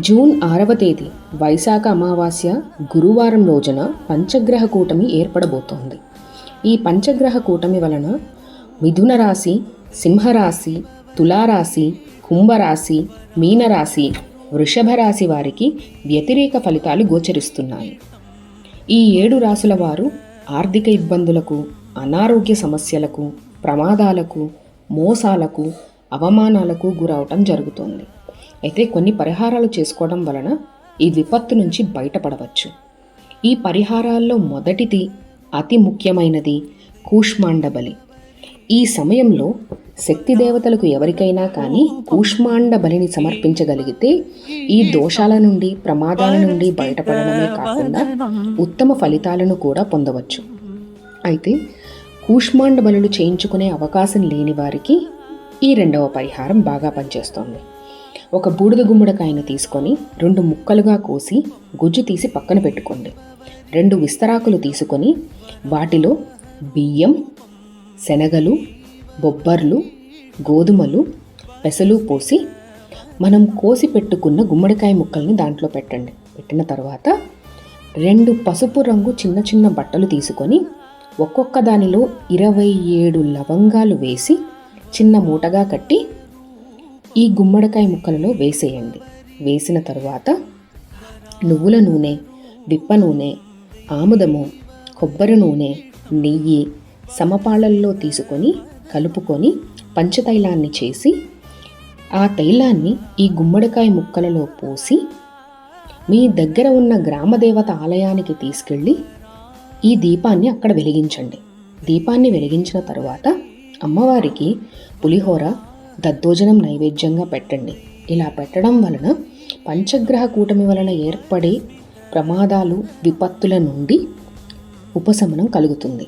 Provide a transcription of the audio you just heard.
June ఆరవ తేదీ వైశాఖ అమావాస్య గురువారం రోజున పంచగ్రహ కూటమి ఏర్పడబోతోంది. ఈ పంచగ్రహ కూటమి వలన మిథున రాశి సింహరాశి తులారాశి కుంభరాశి మీనరాశి వృషభ రాశి వారికి వ్యతిరేక ఫలితాలు గోచరిస్తున్నాయి. ఈ ఏడు రాసుల వారు ఆర్థిక ఇబ్బందులకు అనారోగ్య సమస్యలకు ప్రమాదాలకు మోసాలకు అవమానాలకు గురవటం జరుగుతోంది. అయితే కొన్ని పరిహారాలు చేసుకోవడం వలన ఈ విపత్తు నుంచి బయటపడవచ్చు. ఈ పరిహారాల్లో మొదటిది అతి ముఖ్యమైనది కూష్మాండ బలి. ఈ సమయంలో శక్తి దేవతలకు ఎవరికైనా కానీ కూష్మాండ బలిని సమర్పించగలిగితే ఈ దోషాల నుండి ప్రమాదాల నుండి బయటపడడమే కాకుండా ఉత్తమ ఫలితాలను కూడా పొందవచ్చు. అయితే కూష్మాండ బలులు చేయించుకునే అవకాశం లేని వారికి ఈ రెండవ పరిహారం బాగా పనిచేస్తోంది. ఒక బూడిద గుమ్మడికాయను తీసుకొని రెండు ముక్కలుగా కోసి గుజ్జు తీసి పక్కన పెట్టుకోండి. రెండు విస్తరాకులు తీసుకొని వాటిలో బియ్యం శనగలు బొబ్బర్లు గోధుమలు పెసలు పోసి మనం కోసి పెట్టుకున్న గుమ్మడికాయ ముక్కల్ని దాంట్లో పెట్టండి. పెట్టిన తర్వాత రెండు పసుపు రంగు చిన్న చిన్న బట్టలు తీసుకొని ఒక్కొక్క దానిలో ఇరవై ఏడు లవంగాలు వేసి చిన్న మూటగా కట్టి ఈ గుమ్మడికాయ ముక్కలలో వేసేయండి. వేసిన తరువాత నువ్వుల నూనె విప్ప నూనె ఆముదము కొబ్బరి నూనె నెయ్యి సమపాళల్లో తీసుకొని కలుపుకొని పంచతైలాన్ని చేసి ఆ తైలాన్ని ఈ గుమ్మడికాయ ముక్కలలో పోసి మీ దగ్గర ఉన్న గ్రామదేవత ఆలయానికి తీసుకెళ్ళి ఈ దీపాన్ని అక్కడ వెలిగించండి. దీపాన్ని వెలిగించిన తర్వాత అమ్మవారికి పులిహోర దద్దోజనం నైవేద్యంగా పెట్టండి. ఇలా పెట్టడం వలన పంచగ్రహ కూటమి వలన ఏర్పడే ప్రమాదాలు విపత్తుల నుండి ఉపశమనం కలుగుతుంది.